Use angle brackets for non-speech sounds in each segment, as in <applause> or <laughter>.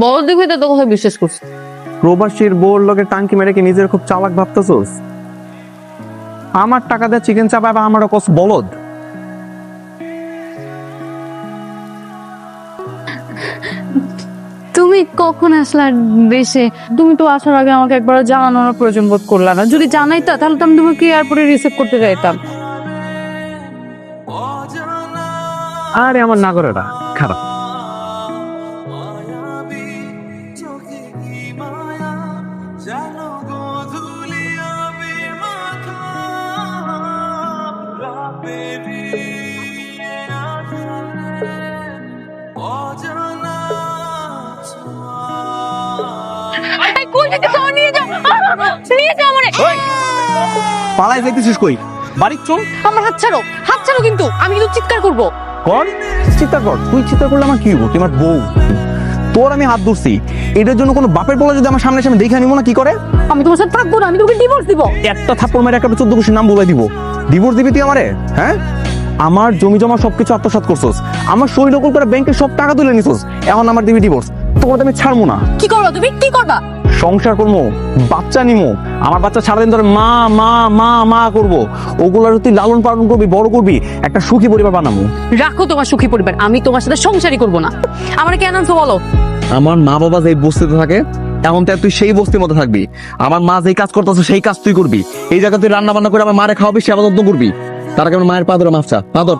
বড় দেখে তো কথা বিশ্বাস করছি প্রবাসীর বউর লোকে টাঙ্কি মেরে কি নিজের খুব চালাক ভাবতেছোস? আমার টাকা দিয়ে চিকেন চাপ আবার আমারও কস বলদ। তুমি কখন আসলা দেশে? তুমি তো আসার আগে আমাকে একবার জানানোর প্রয়োজন বোধ করলা না। যদি জানাইতা তাহলে তো আমি তোমাকে এয়ারপোর্টে রিসিভ করতে যাইতাম। আরে আমার নাগরেরা খারাপ। আমারে। পালাই যাইতেছিস কই? বাড়ি চল আমার হাত ছাড়ো হাত ছাড়ো কিন্তু আমি কিন্তু চিৎকার করব। কর। চিন্তা কর। তুই চিন্তা করলে আমার কি হব তুই আমার বউ। তোর আমি হাত ধরছি। এটার জন্য কোনো বাপের বলে যদি আমার সামনে সামনে দেখে নিব না কি করে? আমি তোমার সাথে থাকব না আমি তোমাকে ডিভোর্স দিব। একটা থাপ্পড় মেরে একটা চোদ্দ নাম বলে দিব। ডিভোর্স দিবি তুই আমারে? হ্যাঁ? আমার জমি জমা সবকিছু আত্মসাৎ করছস। আমার সই নকল করে ব্যাংকে সব টাকা তুলে নিছস। এখন আমার দিবি ডিভোর্স তোর তো আমি ছাড়বো না। কি করবা তুমি? কি করবা? সংসার করব বাচ্চা নিমো। আমার বাচ্চা সারাদিন ধরে মা মা মা মা করব। ওগুলার তুই লালন পালন করবি বড় করবি একটা সুখী পরিবার বানাবো রাখো তোমার সুখী পরিবার আমি তোমার সাথে সংসারই করব না। আমার কেন আনছো বলো? আমার মা বাবা যেই বস্তিতে থাকে এখন তো তুই সেই বস্তির মধ্যে থাকবি। আমার মা যেই কাজ করতেছে সেই কাজ তুই করবি। এই জায়গায় তুই রান্না বান্না করে আমার মারে খাওয়াবি সেবা যত্ন করবি। তার আগে আমার মায়ের পা ধরে মাফ চা পা ধর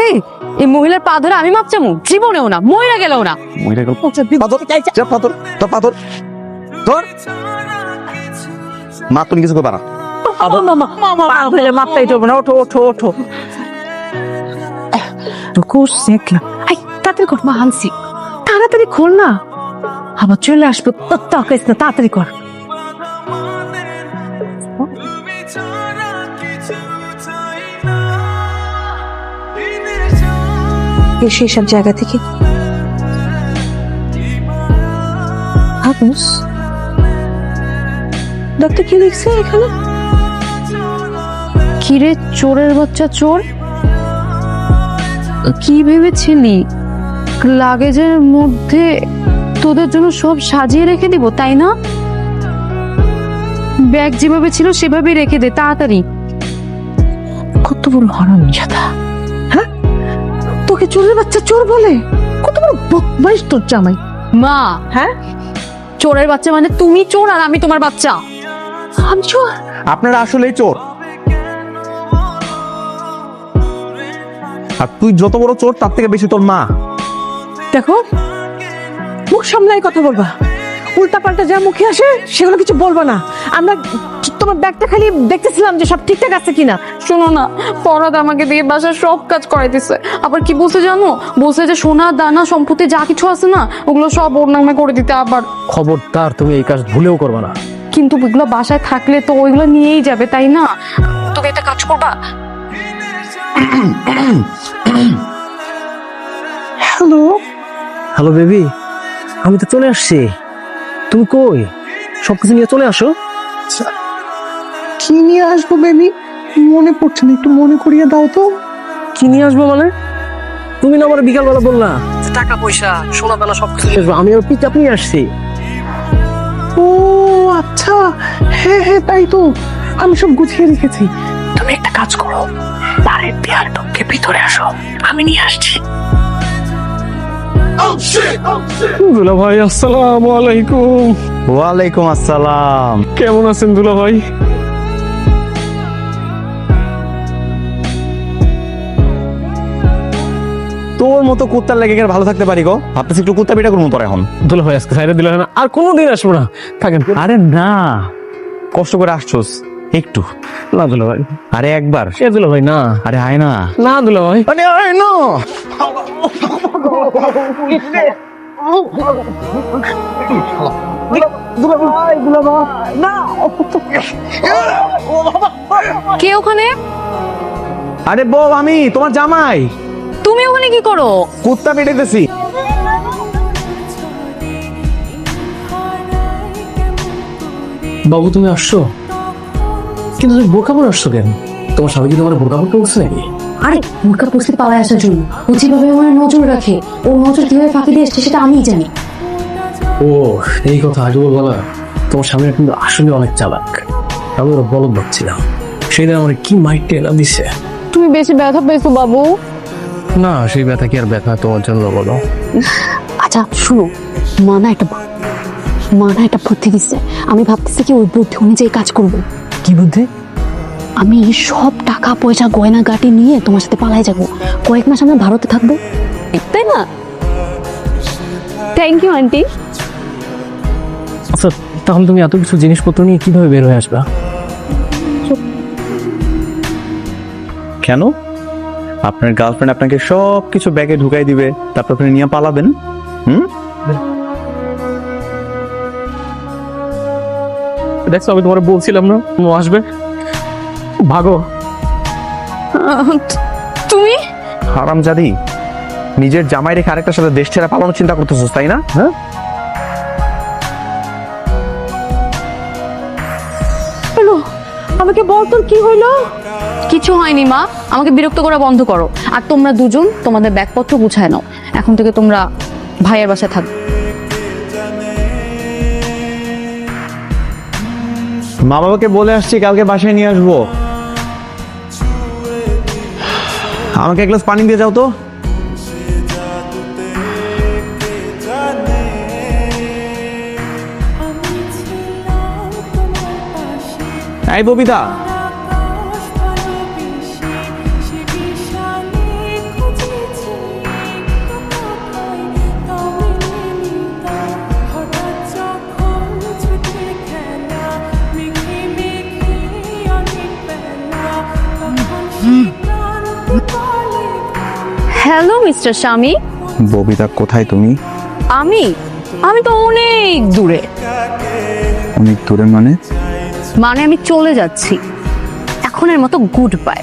এই এই মহিলার পা ধরে আমি মাপ চামু? জীবনেও না মহিলা গেলেও না। মহিলা গেল। পাথর যা পাথর ধর মা তুমি কিছু করবা না। মাপটাই দেবো না। ওঠো ওঠো ওঠো। করছি একলা আই তাড়াতাড়ি কর মা আনছি। তাড়াতাড়ি খোল না। আবার চলে আসব। তাকাইস না তাড়াতাড়ি কর। সেই সব জায়গা থেকে। ডক্টর কি লিখছে এখানে? কিরে চোরের বাচ্চা চোর? কি ভেবেছিলি? লাগেজের মধ্যে তোদের জন্য সব সাজিয়ে রেখে দিব তাই না? ব্যাগ যেভাবে ছিল সেভাবে রেখে দে তাড়াতাড়ি। কত বড় জাদা হ্যাঁ তোকে চোরের বাচ্চা চোর বলে? কত বড় বদমাইশ তোর জামাই। মা হ্যাঁ? চোরের বাচ্চা মানে তুমি চোর আর আমি তোমার বাচ্চা। আমি চোর? আপনারা আসলেই চোর। আর তুই যত বড় চোর তার থেকে বেশি তোর মা। দেখো মুখ সামলাই কথা বলবা। উল্টা পাল্টা যা মুখে আসে সেগুলো কিছু বলব না। আমরা তোমার ব্যাগটা খালি দেখতেছিলাম যে সব ঠিকঠাক আছে কিনা। শোনো না পরাদ আমাকে দিয়ে বাসার সব কাজ করাইতেছে আবার কি বলছে জানো? বলছে যে সোনা দানা সম্পত্তি যা কিছু আছে না ওগুলো সব ওর নামে করে দিতে আবার। খবরদার তুমি এই কাজ ভুলেও করবে না। কিন্তু ওইগুলো বাসায় থাকলে তো ওইগুলো নিয়েই যাবে তাই না? তোকে একটা কাজ করবা। হ্যালো? হ্যালো বেবি আমি তো চলে আসছি। তুমি কই? সবকিছু নিয়ে চলে আসো। কি নিয়ে আসব বেবি? মনে পড়ছে না একটু মনে করিয়ে দাও তো। কি নিয়ে আসব মানে? তুমি না আমার বিকালবেলা বললা টাকা পয়সা সোনা দানা সবকিছু নিয়ে আসব আমি আর পিক নিয়ে আসছি। ও আচ্ছা হ্যাঁ হ্যাঁ তাই তো। আমি সব গুছিয়ে রেখেছি। তুমি একটা কাজ করো বাড়ির দেয়াল টপকে ভিতরে আসো আমি নিয়ে আসছি। দুলা ভাই আসসালামু আলাইকুম। ওয়ালাইকুম আসসালাম। কেমন আছেন দুলা ভাই তোর মতো কুত্তার লেগে গেলে ভালো থাকতে পারি গো? ভাবতেছি একটু কুত্তা পিটা করব তোর এখন। দুলা ভাই আজকে সাইডে দিলে না আর কোনোদিন আসব না। থাকেন। আরে না কষ্ট করে আসছোস একটু। না দুলা ভাই আরে একবার। এ দুলা ভাই না। আরে আয় না না দুলা ভাই আরে আয় না কে ওখানে? আরে বউ আমি তোমার জামাই। তুমি ওখানে কি করো? কুত্তা পেটেতেছি। বাবু তুমি আসছো? কিন্তু তুমি বোরকা পরে আসছো কেন? তোমার স্বামী কি তোমার বোরকা পরতে বলছে নাকি? আরে বোরকা পরিস্থিতি পালায় আসার জন্য। ও যেভাবে আমার নজর রাখে ও নজর কীভাবে ফাঁকি দিয়ে এসছে সেটা আমিই জানি। ও এই কথা আগে বলব না তোমার স্বামীরা কিন্তু আসলে অনেক চালাক। আমি ওরা বলদ ভাবছিলাম। সেই দিন আমার কি মাইট দিছে। তুমি বেশি ব্যথা পেয়েছ বাবু। না সেই ব্যথা কি আর ব্যথা তোমার জন্য বলো। আচ্ছা শুনো মা না একটা মা না একটা বুদ্ধি দিচ্ছে আমি ভাবতেছি কি ওই বুদ্ধি অনুযায়ী কাজ করব। কি বুদ্ধি? আমি সব টাকা পয়সা গয়না গাটি নিয়ে তোমার সাথে পালাই যাব। কয়েক মাস আমরা ভারতে থাকব। তাই না? থ্যাংক ইউ আন্টি আচ্ছা তাহলে তুমি এত কিছু জিনিসপত্র নিয়ে কীভাবে বের হয়ে আসবা? কেন? আপনার গার্লফ্রেন্ড আপনাকে সব কিছু ব্যাগে ঢুকাই দিবে। তারপর আপনি নিয়ে পালাবেন? হুম? দেখছ আমি তোমার বলছিলাম না ও আসবে। ভাগো। তুমি? হারাম জাদি নিজের জামাই রেখে আরেকটার সাথে দেশ ছেড়ে পালানোর চিন্তা করতেছিস তাই না? হ্যাঁ? আমাকে বল তোর কি হইল? কিছু হয়নি মা। আমাকে বিরক্ত করা বন্ধ করো। আর তোমরা দুজন তোমাদের ব্যাগপত্র গুছায় নাও। এখন থেকে তোমরা ভাইয়ের বাসায় থাকবে মা বাবাকে বলে আসছি কালকে বাসায় নিয়ে আসব। আমাকে এক গ্লাস পানি দিয়ে যাও তো। এই ববিতা হ্যালো মিস্টার স্বামী। ববিতা কোথায় তুমি? আমি? আমি তো অনেক দূরে। অনেক দূরে মানে? মানে আমি চলে যাচ্ছি। এখনের মতো গুড বাই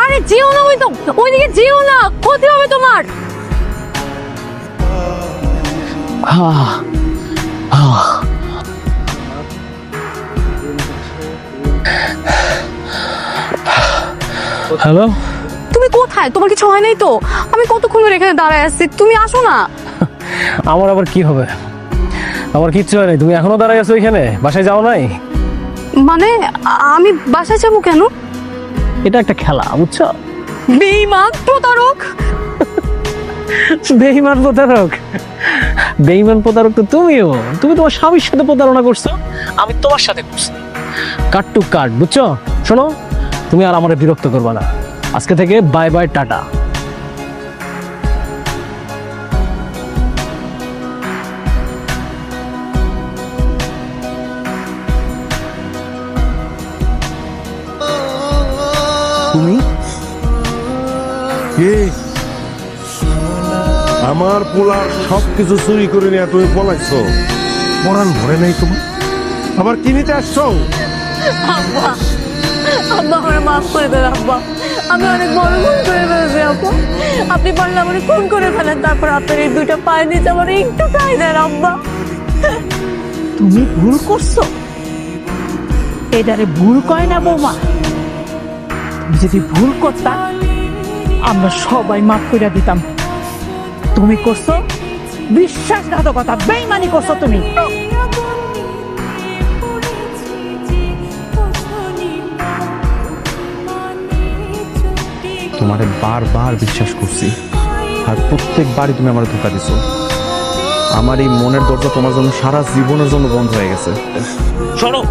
আরে যেও না ওই তো ওইদিকে যেও না ক্ষতি হবে তোমার। হ্যালো তুমি কোথায়? তোমার কিছু হয় নাই তো? আমি কতক্ষণ ধরে এখানে দাঁড়ায় আছি? তুমি আসো না। <laughs> আমার আবার কি হবে? আমার কিচ্ছু হয় নাই। তুমি এখনও দাঁড়াই আছো এখানে? বাসায় যাও নাই? মানে আমি বাসায় যাব কেন? এটা একটা খেলা বুঝছ? বেইমান প্রতারক! <laughs> বেইমান প্রতারক! বেইমান প্রতারক তো তুমিও। তুমি তোমার স্বামীর সাথে প্রতারণা করছ? আমি তোমার সাথে করছি। কাট টু কাট, বুঝছ? শোনো, তুমি আর আমার বিরক্ত করবা না। আজকে থেকে বাই বাই টাটা। তুমি? কে? আমার পোলার সব কিছু চুরি করে নিয়ে তুমি পলাইছো। পরান ভরে নাই তোমার? আবার কি নিতে আসছো? আব্বা মাফ করে দেন আব্বা। আমি অনেক বড় ভুল করে ফেলেছি, আব্বা। আপনি পারলে আমার খুন করে ফেলেন, তারপর আপনার এই দুইটা পায়ে নিচে আমার একটু খাই দেন, আব্বা। তুমি ভুল করছ। এটারে ভুল কয় না বৌমা? যদি ভুল করতা, আমরা সবাই মাফ করে দিতাম। তুমি করছ? বিশ্বাসঘাতকতা বেইমানি করছ তুমি। তোমারে বারবার বিশ্বাস করছি। আর প্রত্যেকবারই তুমি আমার ধোকা দিছো। আমার এই মনের দরজা তোমার জন্য সারা জীবনের জন্য বন্ধ হয়ে গেছে। শোনো।